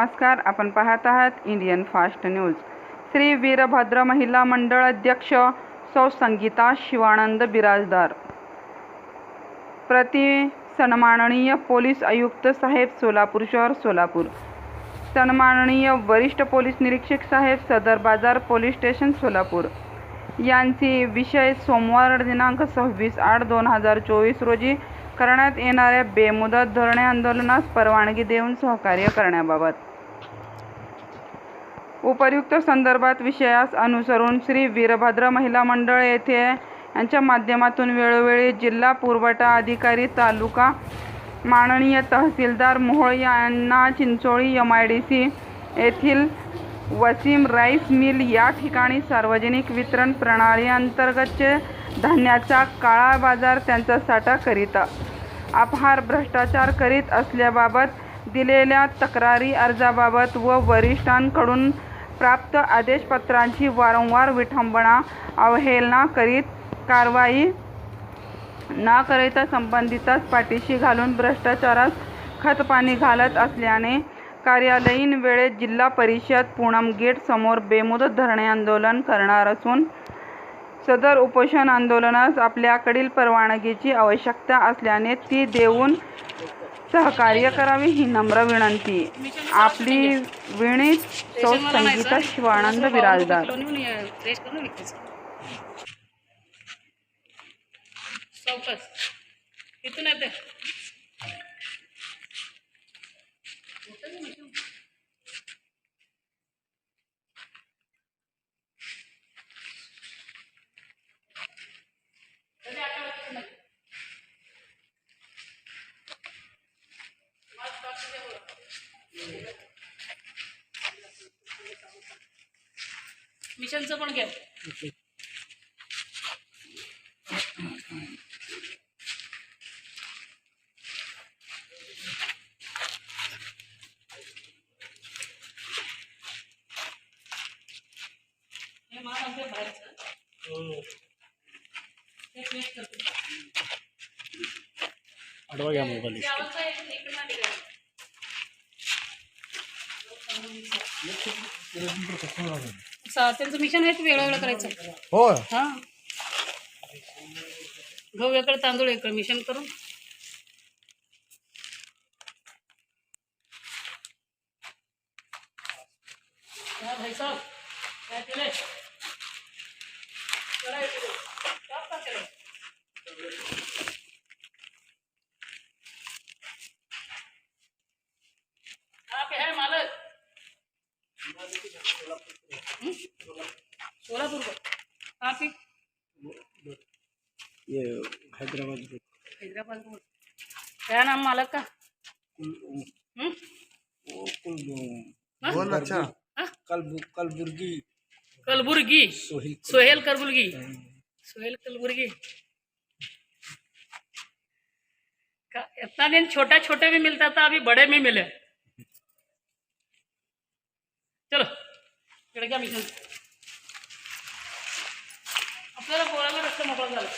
नमस्कार आपण पाहत आहात Indian fast news Shri Veerbhadra महिला मंडळ अध्यक्ष सौ संगीता शिवानंद बिराजदार. प्रति सन्माननीय पोलीस आयुक्त साहेब सोलापूर शहर सोलापूर. सन्माननीय वरिष्ठ पोलीस निरीक्षक साहेब सदर बाजार पोलीस स्टेशन सोलापूर. यांची विषय सोमवार दिनांक सव्वीस आठ दोन हजार चोवीस रोजी करण्यात येणाऱ्या बेमुदत धरणे आंदोलनास परवानगी देऊन सहकार्य करण्याबाबत. उपर्युक्त संदर्भात विषयास अनुसरून श्री वीरभद्र महिला मंडळ येथे यांच्या माध्यमातून वेळोवेळी जिल्हा पुरवठा अधिकारी तालुका माननीय तहसीलदार मोहोळ यांना Chincholi M I D C येथील वसीम राईस मिल या ठिकाणी सार्वजनिक वितरण प्रणाली अंतर्गतचे धान्याचा काळा बाजार त्यांचा साठा करीत अपहार भ्रष्टाचार करीत असल्याबाबत दिलेल्या तक्रारी अर्जाबाबत व वरिष्ठांकडून प्राप्त आदेशपत्रांची वारंवार विठंबना अवहेलना करीत कारवाई न करिता संबंधितास पाठीशी घालून भ्रष्टाचारास खतपाणी घालत असल्याने कार्यालयीन वेळेत जिल्हा परिषद पूनम गेट समोर बेमुदत धरणे आंदोलन करणार असून सदर उपोषण आंदोलनास आपल्याकडील परवानगीची आवश्यकता असल्याने ती देऊन सहकार्य करावे ही नम्र विनंती. आपली विणीत तो संगीता शिवानंद बिराजदार इथून मिशनचं पण घ्या हे माल आमच्या बाहेरचं ते पेस्ट करतो आडवा घ्या मोबाईल त्यांचं मिशन आहे ते वेगळं वेगळं करायचं. हो हा. गहू वेगळं तांदूळ वेगळं मिशन करून. क्या भाई साहब. क्या चले चला. सोलापुर ये हैदराबाद हैदराबाद को। क्या नाम मालक का? हम्म? वो कुल हाँ? बोल अच्छा। हाँ? कल कलबुर्गी कलबुर्गी। सोहिल सोहेल कलबुर्गी। सोहेल कलबुर्गी। इतना दिन छोटा छोटे में मिलता था अभी बड़े में मिले। चलो इकडे घ्या मिशन आपल्याला पोळ्याला रस्ता मोकळा झाला.